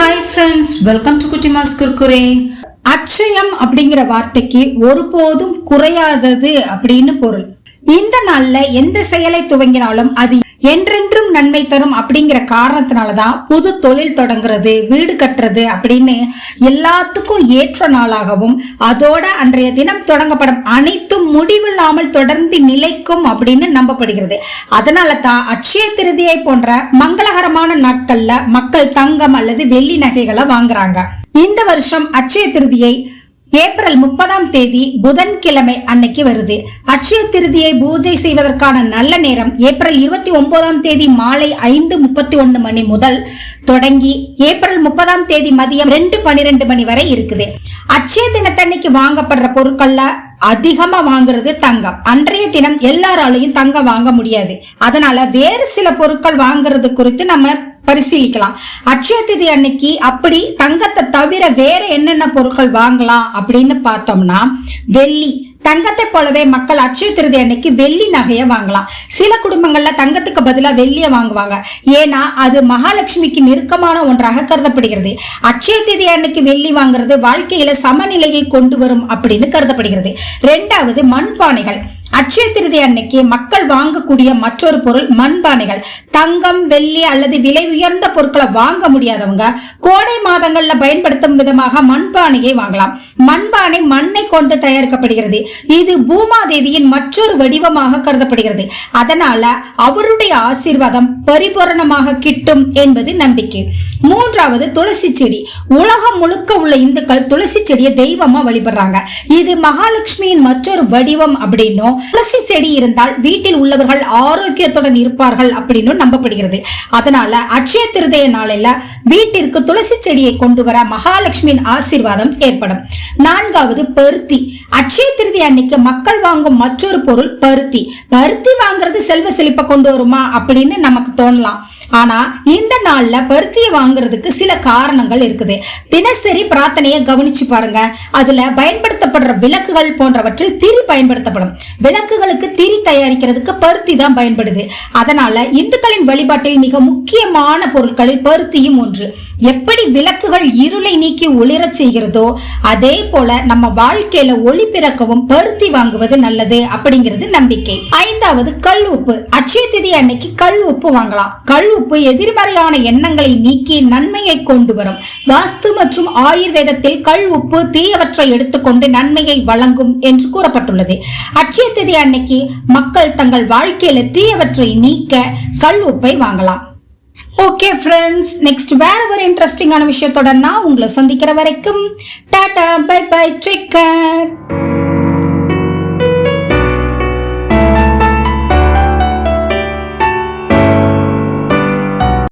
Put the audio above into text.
Friends welcome to Kuttimas Kurkure அச்சயம் அப்படிங்கிற வார்த்தைக்கு ஒருபோதும் குறையாதது அப்படின்னு பொருள். இந்த நாள்ல எந்த செயலை துவங்கினாலும் அது என்றென்றும் நன்மை தரும் அப்படிங்கிற காரணத்தினால தான் புது தொழில் தொடங்குறது வீடு கட்டுறது அப்படின்னு எல்லாத்துக்கும் ஏற்ற நாளாகவும் அதோட அன்றைய தினம் தொடங்கப்படும் அனைத்தும் முடிவில்லாமல் தொடர்ந்து நிலைக்கும் அப்படின்னு நம்பப்படுகிறது. அதனால தான் அட்சய திருதியை போன்ற மங்களகரமான நாட்கள்ல மக்கள் தங்கம் அல்லது வெள்ளி நகைகளை வாங்குறாங்க. இந்த வருஷம் அட்சய திருதியை ஏப்ரல் முப்பதாம் தேதி புதன்கிழமை அன்னைக்கு வருது. அட்சய திருதியை பூஜை செய்வதற்கான நல்ல நேரம் ஏப்ரல் இருபத்தி ஒன்பதாம் தேதி மாலை ஐந்து முப்பத்தி ஒன்னு மணி முதல் தொடங்கி ஏப்ரல் முப்பதாம் தேதி மதியம் ரெண்டு பனிரெண்டு மணி வரை இருக்குது. அட்சய தினத்தன்னைக்கு வாங்கப்படுற பொருட்கள்ல அதிகமா வாங்குறது தங்கம். அன்றைய தினம் எல்லாராலையும் தங்கம் வாங்க முடியாது. அதனால வேறு சில பொருட்கள் வாங்குறது குறித்து நம்ம பரிசீலிக்கலாம். அட்சய திதி அன்னைக்கு அப்படி தங்கத்தை தவிர வேற என்னென்ன பொருட்கள் வாங்கலாம் அப்படின்னு பார்த்தோம்னா வெள்ளி. தங்கத்தை போலவே மக்கள் அட்சய திருதி அன்னைக்கு வெள்ளி நகையை வாங்கலாம். சில குடும்பங்கள்ல தங்கத்துக்கு பதிலாக வெள்ளியை வாங்குவாங்க. ஏன்னா அது மகாலட்சுமிக்கு நெருக்கமான ஒன்றாக கருதப்படுகிறது. அட்சய திதி அன்னைக்கு வெள்ளி வாங்குறது வாழ்க்கையில சமநிலையை கொண்டு வரும் அப்படின்னு கருதப்படுகிறது. ரெண்டாவது மண்பானைகள். அட்சய திருதி அன்னைக்கு மக்கள் வாங்கக்கூடிய மற்றொரு பொருள் மண்பானைகள். தங்கம் வெள்ளி அல்லது விலை உயர்ந்த பொருட்களை வாங்க முடியாதவங்க கோடை மாதங்கள்ல பயன்படுத்தும் விதமாக மண்பானையை வாங்கலாம். மண்பானை மண்ணை கொண்டு தயாரிக்கப்படுகிறது. இது பூமாதேவியின் மற்றொரு வடிவமாக கருதப்படுகிறது. அதனால அவருடைய ஆசீர்வாதம் பரிபூரணமாக கிட்டும் என்பது நம்பிக்கை. மூன்றாவது துளசி செடி. உலகம் முழுக்க உள்ள இந்துக்கள் துளசி செடியை தெய்வமா வழிபடுறாங்க. இது மகாலட்சுமியின் மற்றொரு வடிவம் அப்படின்னும் துளசி செடி இருந்தால் வீட்டில் உள்ளவர்கள் ஆரோக்கியத்துடன் இருப்பார்கள் அப்படின்னு நம்பப்படுகிறது. அதனால அட்சய திருதய நாளில வீட்டிற்கு துளசி செடியை கொண்டு வர மகாலட்சுமியின் ஆசீர்வாதம் ஏற்படும். நான்காவது பருத்தி. அட்சய திருதி அன்னைக்கு மக்கள் வாங்கும் மற்றொரு பொருள் பருத்தி. பருத்தி வாங்குறது செல்வ செழிப்பை கொண்டு வருமா அப்படின்னு நமக்கு தோணலாம். ஆனா இந்த நாள்ல பருத்தியை வாங்குறதுக்கு சில காரணங்கள் இருக்குது. தினசரி பிரார்த்தனையை கவனிச்சு பாருங்க. அதுல பயன்படுத்தப்படுற விளக்குகள் போன்றவற்றில் திரி பயன்படுத்தப்படும். விளக்குகளுக்கு திரி தயாரிக்கிறதுக்கு பருத்தி தான் பயன்படுது. அதனால இந்துக்களின் வழிபாட்டில் மிக முக்கியமான பொருட்களில் பருத்தியும் ஒன்று. எப்படி விளக்குகள் இருளை நீக்கி ஒளிரச் செய்கிறதோ அதே போல நம்ம வாழ்க்கையில ஒளி பிறக்கவும் பருத்தி வாங்குவது நல்லது அப்படிங்கிறது நம்பிக்கை. ஐந்தாவது கல் உப்பு. அட்சய திதி அன்னைக்கு கல் உப்பு வாங்கலாம். கல் உப்பு எதிர்மறையான எண்ணங்களை நீக்கி நன்மையை கொண்டு வரும். வாஸ்து மற்றும் ஆயுர்வேதத்தில் கல் உப்பு தீயவற்றை எடுத்துக்கொண்டு நன்மையை வழங்கும் என்று கூறப்பட்டுள்ளது. அட்சய திதி அன்னைக்கு மக்கள் தங்கள் வாழ்க்கையில தீயவற்றை நீக்க கல் உப்பை வாங்கலாம். ஓகே ஃப்ரெண்ட்ஸ் நெக்ஸ்ட் வேற ஒரு இன்ட்ரெஸ்டிங்கான விஷயத்தோட நான் உங்களை சந்திக்கிற வரைக்கும் tata bye bye take care